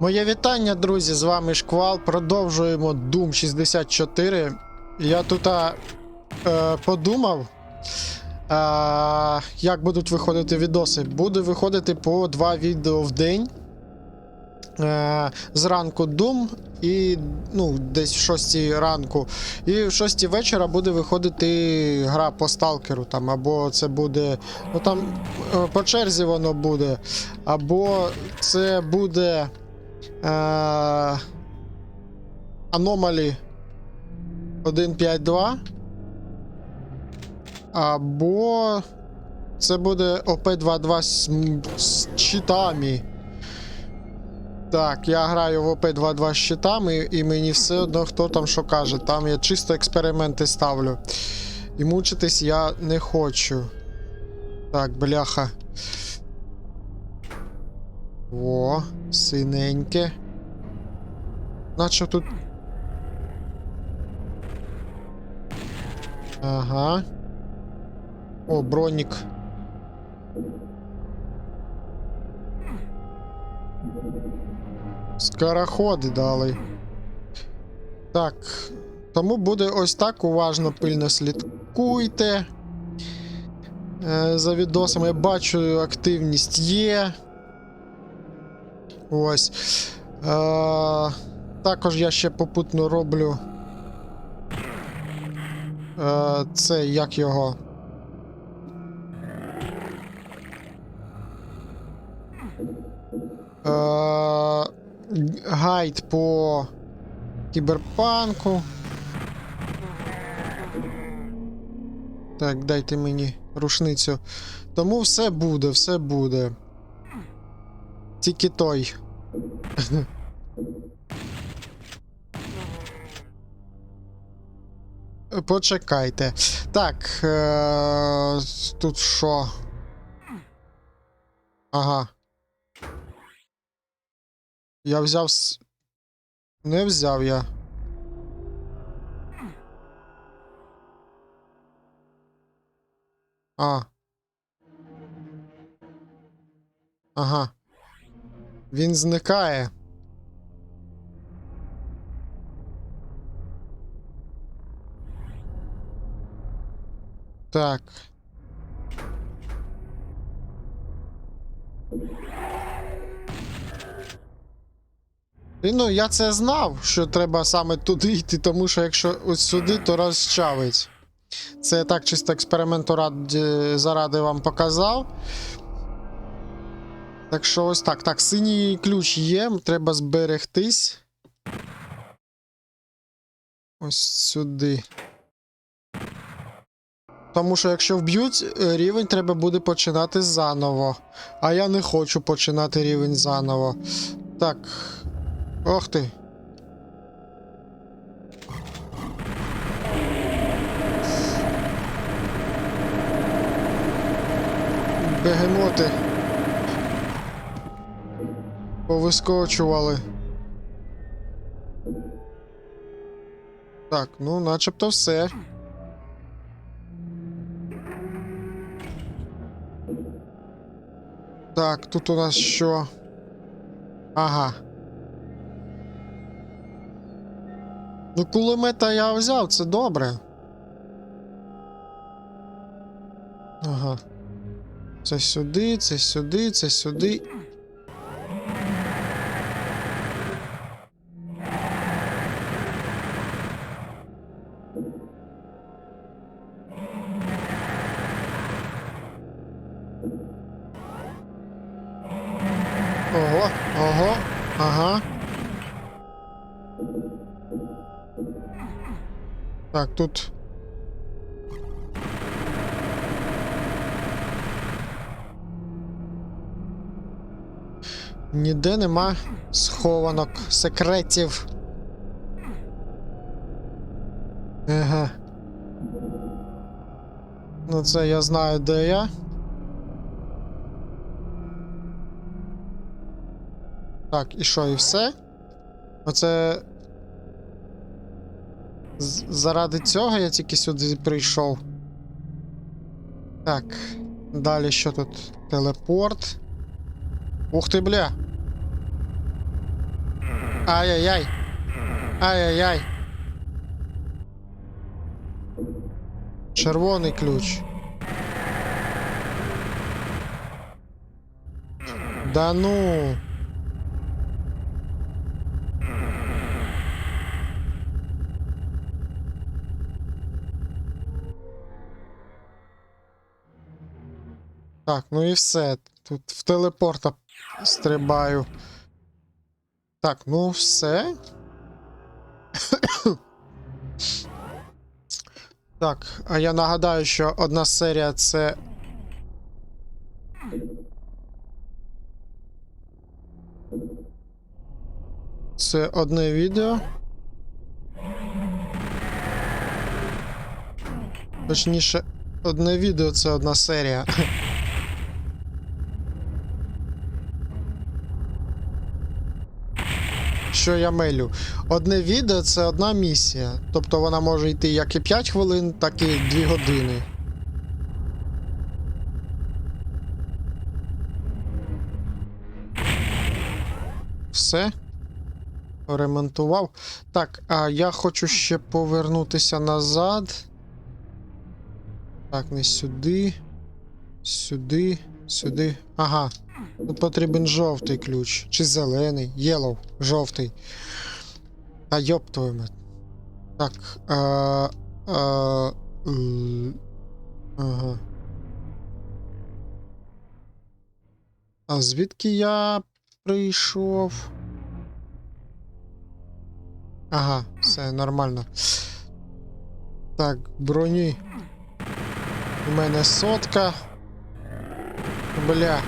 Моє вітання, друзі! З вами Шквал. Продовжуємо Doom 64. Я тут е, подумав, а, як будуть виходити відоси. Буде виходити по два відео в день. Е, зранку Doom і ну, десь в 6 ранку. І в 6 вечора буде виходити гра по сталкеру. Там, або це буде. Ну там е, по черзі воно буде. Або це буде. Е, Anomaly 1.5.2. Або це буде ОП-2.2 з, з читами. Так, я граю в ОП-2.2 з щитами, і мені все одно хто там що каже. Там я чисто експерименти ставлю. І мучитись я не хочу. Так, бляха. О, синеньке. Наче тут. Ага. О, бронік. Скороходи дали. Так. Тому буде ось так. Уважно, пильно слідкуйте. Е, за відосами. Я бачу, активність є. Ось. Е, також я ще попутно роблю. Е, це як його. Е, гайд по кіберпанку. Так, дайте мені рушницю. Тому все буде, все буде. Тільки той. Почекайте. Так. Е- тут що? Ага. Я взяв. с- Не взяв я. А. Ага. Він зникає. Так. І, ну, я це знав, що треба саме туди йти, тому що якщо ось сюди, то розчавить. Це я так чисто експерименту ради, заради вам показав. Так що ось так. Так, синій ключ є, треба зберегтись. Ось сюди. Тому що якщо вб'ють, е, рівень треба буде починати заново. А я не хочу починати рівень заново. Так. Ох ти. Бегемоти. Повискочували. Так, ну, начебто все. Так, тут у нас що? Ага. Ну, кулемета я взяв, це добре. Ага. Це сюди, це сюди, це сюди. Ого, ого, ага. Так, тут. Ніде нема схованок, секретів. Ага. Ну, це я знаю, де я. Так, і що, і все? Оце. З- Заради цього я тільки сюди прийшов. Так. Далі що тут? Телепорт. Ух ти, бля. Ай-яй-яй. Ай-яй-яй. Червоний ключ. Да ну. Так, ну і все. Тут в телепорта стрибаю. Так, ну все. Так, а я нагадаю, що одна серія це. Це одне відео. Точніше, одне відео це одна серія. Що я мелю? Одне відео це одна місія. Тобто вона може йти як і 5 хвилин, так і 2 години. Все. Ремонтував. Так, а я хочу ще повернутися назад. Так, не сюди. Сюди, сюди. Ага. Тут потрібен жовтий ключ. Чи зелений. Єлоу, жовтий. Та йоп твою мать. Так. А, а, ага. А звідки я прийшов? Ага, все нормально. Так, броні. У мене сотка. Бля.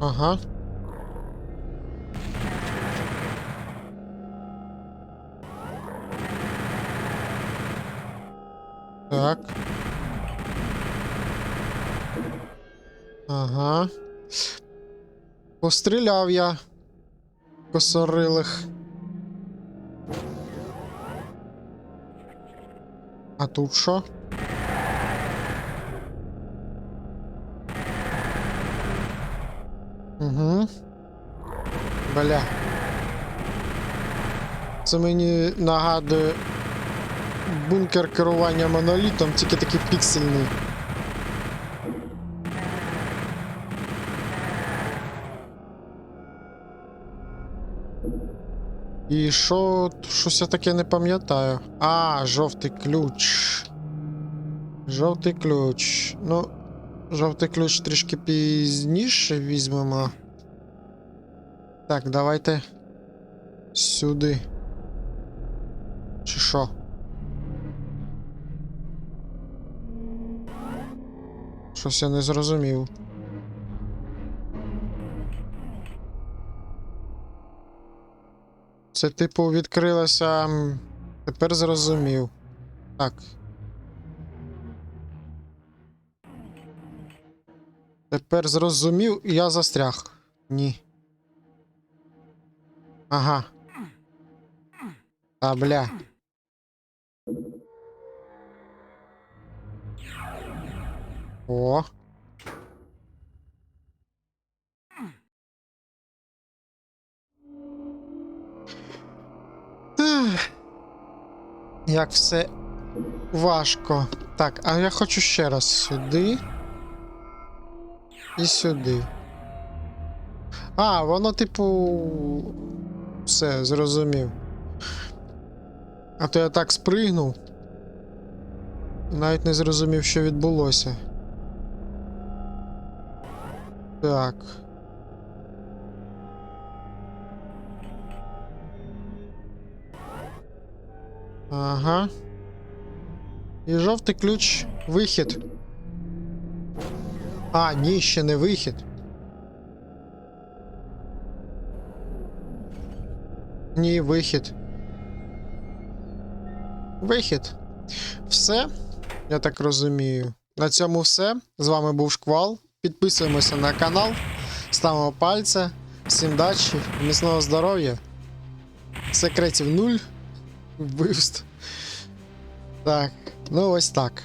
Ага. Так. Ага. Постріляв я. Косорилих. А тут що? Угу. Бля. Це мені нагадує бункер керування монолітом, тільки такий піксельний. І що, щось я таке не пам'ятаю. А, жовтий ключ. Жовтий ключ. Ну, жовтий ключ трішки пізніше візьмемо. Так, давайте сюди. Чи що? Щось я не зрозумів. Це, типу, відкрилося. Тепер зрозумів. Так. Тепер зрозумів, і я застряг. Ні. Ага. А, бля. О. Як все важко. Так, а я хочу ще раз сюди. І сюди. А, воно, типу. Все, зрозумів. А то я так спригнув. Навіть не зрозумів, що відбулося. Так. Ага. І жовтий ключ вихід. А, ні, ще не вихід. Ні, вихід. Вихід. Все, я так розумію. На цьому все. З вами був Шквал. Підписуємося на канал, ставимо пальця. Всім дачі, міцного здоров'я. Секретів нуль. Вбивств. Так, ну ось так.